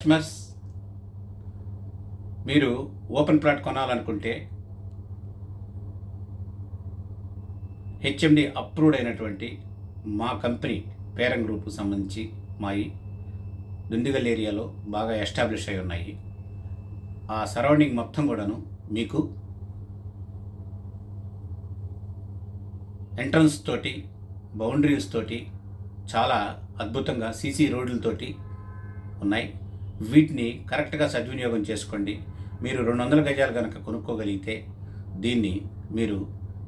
Customers మీరు open plot కొనాలనుకుంటే HMD approved అయినటువంటి మా కంపెనీ పేరం గ్రూప్కు సంబంధించి మాయి దుండిగల్ ఏరియాలో బాగా ఎస్టాబ్లిష్ అయి ఉన్నాయి. ఆ సరౌండింగ్ మొత్తం కూడాను మీకు ఎంట్రన్స్ తోటి బౌండరీస్ తోటి చాలా అద్భుతంగా సీసీ రోడ్లతోటి ఉన్నాయి. వీటిని కరెక్ట్గా సద్వినియోగం చేసుకోండి. మీరు రెండు వందల గజాలు కనుక కొనుక్కోగలిగితే దీన్ని మీరు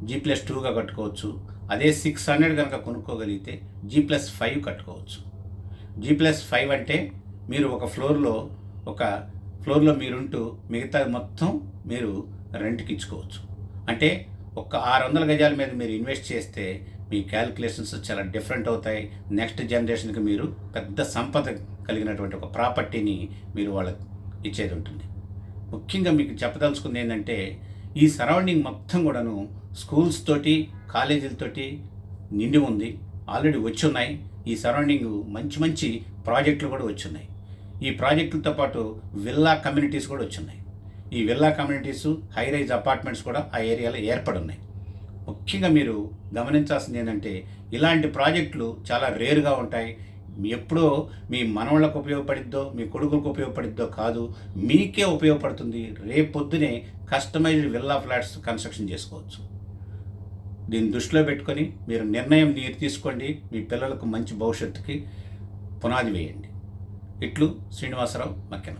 జీ ప్లస్ టూగా కట్టుకోవచ్చు. అదే సిక్స్ హండ్రెడ్ కనుక కొనుక్కోగలిగితే జీ ప్లస్ ఫైవ్ కట్టుకోవచ్చు. జీ ప్లస్ ఫైవ్ అంటే మీరు ఒక ఫ్లోర్లో ఒక ఫ్లోర్లో మీరుంటూ మిగతా మొత్తం మీరు రెంట్కి ఇచ్చుకోవచ్చు. అంటే ఒక ఆరు వందల గజాల మీద మీరు ఇన్వెస్ట్ చేస్తే మీ క్యాలిక్యులేషన్స్ చాలా డిఫరెంట్ అవుతాయి. నెక్స్ట్ జనరేషన్కి మీరు పెద్ద సంపద కలిగినటువంటి ఒక ప్రాపర్టీని మీరు వాళ్ళకి ఇచ్చేది ఉంటుంది ముఖ్యంగా మీకు చెప్పదలుచుకుంది ఏంటంటే ఈ సరౌండింగ్ మొత్తం కూడాను స్కూల్స్ తోటి కాలేజీలతోటి నిండి ఉంది. ఆల్రెడీ వచ్చి ఉన్నాయి ఈ సరౌండింగ్ మంచి మంచి ప్రాజెక్టులు కూడా వచ్చున్నాయి. ఈ ప్రాజెక్టులతో పాటు విల్లా కమ్యూనిటీస్ కూడా వచ్చున్నాయి. ఈ villa communities high rise apartments కూడా ఆ ఏరియాలో ఏర్పడి ఉన్నాయి ముఖ్యంగా మీరు గమనించాల్సింది ఏంటంటే ఇలాంటి ప్రాజెక్టులు చాలా రేరుగా ఉంటాయి. ఎప్పుడో మీ మనవళ్ళకు ఉపయోగపడిద్దో మీ కొడుకులకు ఉపయోగపడిద్దో కాదు మీకే ఉపయోగపడుతుంది. రేపొద్దునే కస్టమైజ్డ్ విల్లా ఫ్లాట్స్ కన్స్ట్రక్షన్ చేసుకోవచ్చు. దీన్ని దృష్టిలో పెట్టుకొని మీరు నిర్ణయం మీరు తీసుకోండి. మీ పిల్లలకు మంచి భవిష్యత్తుకి పునాది వేయండి. ఇట్లు శ్రీనివాసరావు మక్కెన.